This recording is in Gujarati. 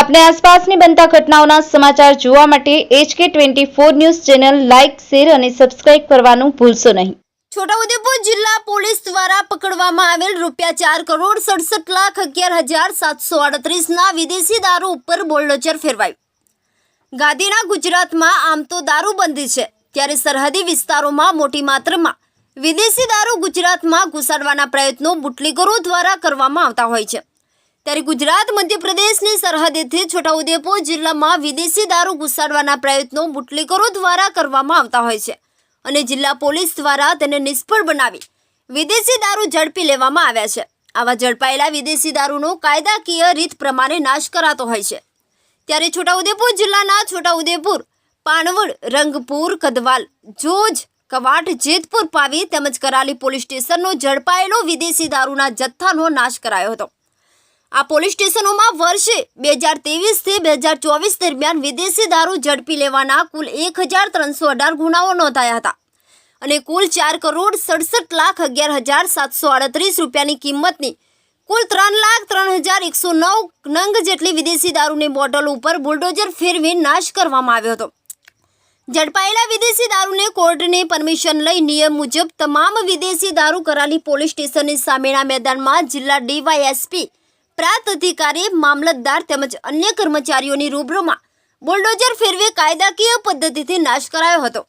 આપણે આસપાસની બનતા ઘટનાઓના સમાચાર જોવા માટે HK twenty four news channel like, share અને સબસ્ક્રાઇબ કરવાનું ભૂલશો નહીં. છોટાઉદેપુર જિલ્લા પોલીસ દ્વારા પકડવામાં આવેલ રૂપિયા ચાર કરોડ સડસઠ લાખ અગિયાર હજાર સાતસો અડત્રીસના વિદેશી દારૂ ઉપર બોલડોચર ફેરવાયું ગાંધીના ગુજરાતમાં આમ તો દારૂબંધી છે, ત્યારે સરહદી વિસ્તારોમાં મોટી માત્રામાં વિદેશી દારૂ ગુજરાતમાં ઘુસાડવાના પ્રયત્નો બુટલીગરો દ્વારા કરવામાં આવતા હોય છે. ત્યારે ગુજરાત મધ્યપ્રદેશની સરહદેથી છોટાઉદેપુર જિલ્લામાં વિદેશી દારૂ ઘુસાડવાના પ્રયત્નો બુટલીકરો દ્વારા કરવામાં આવતા હોય છે અને જિલ્લા પોલીસ દ્વારા તેને નિષ્ફળ બનાવી વિદેશી દારૂ ઝડપી લેવામાં આવ્યા છે. આવા ઝડપાયેલા વિદેશી દારૂનો કાયદાકીય રીત પ્રમાણે નાશ કરાતો હોય છે. ત્યારે છોટાઉદેપુર જિલ્લાના છોટાઉદેપુર પાણવડ રંગપુર, કદવાલ, જોજ, કવાટ, જેતપુર, પાવી તેમજ કરાલી પોલીસ સ્ટેશનનો ઝડપાયેલો વિદેશી દારૂના જથ્થાનો નાશ કરાયો હતો. આ પોલીસ સ્ટેશનોમાં વર્ષે બે હજાર ત્રેવીસથી બે હજાર ચોવીસ દરમિયાન વિદેશી દારૂ ઝડપી લેવાના કુલ એક હજાર ત્રણસો અઢાર ગુનાઓ નોંધાયા હતા. અને કુલ ચાર કરોડ સડસઠ લાખ અગિયાર હજાર સાતસો આડત્રીસ રૂપિયાની કિંમતની કુલ ત્રણ લાખ ત્રણ હજાર એકસો નવ નંગ જેટલી વિદેશી દારૂની બોટલ ઉપર બુલડોઝર ફેરવી નાશ કરવામાં આવ્યો હતો. ઝડપાયેલા વિદેશી દારૂને કોર્ટની પરમિશન લઈ નિયમ મુજબ તમામ વિદેશી દારૂ કરાલી પોલીસ સ્ટેશનની સામેના મેદાનમાં જિલ્લા ડીવાયએસપી પ્રાંત અધિકારી મામલતદાર તેમજ અન્ય કર્મચારીઓની રૂબરૂમાં બુલડોઝર ફેરવી કાયદાકીય પદ્ધતિથી નાશ કરાયો હતો.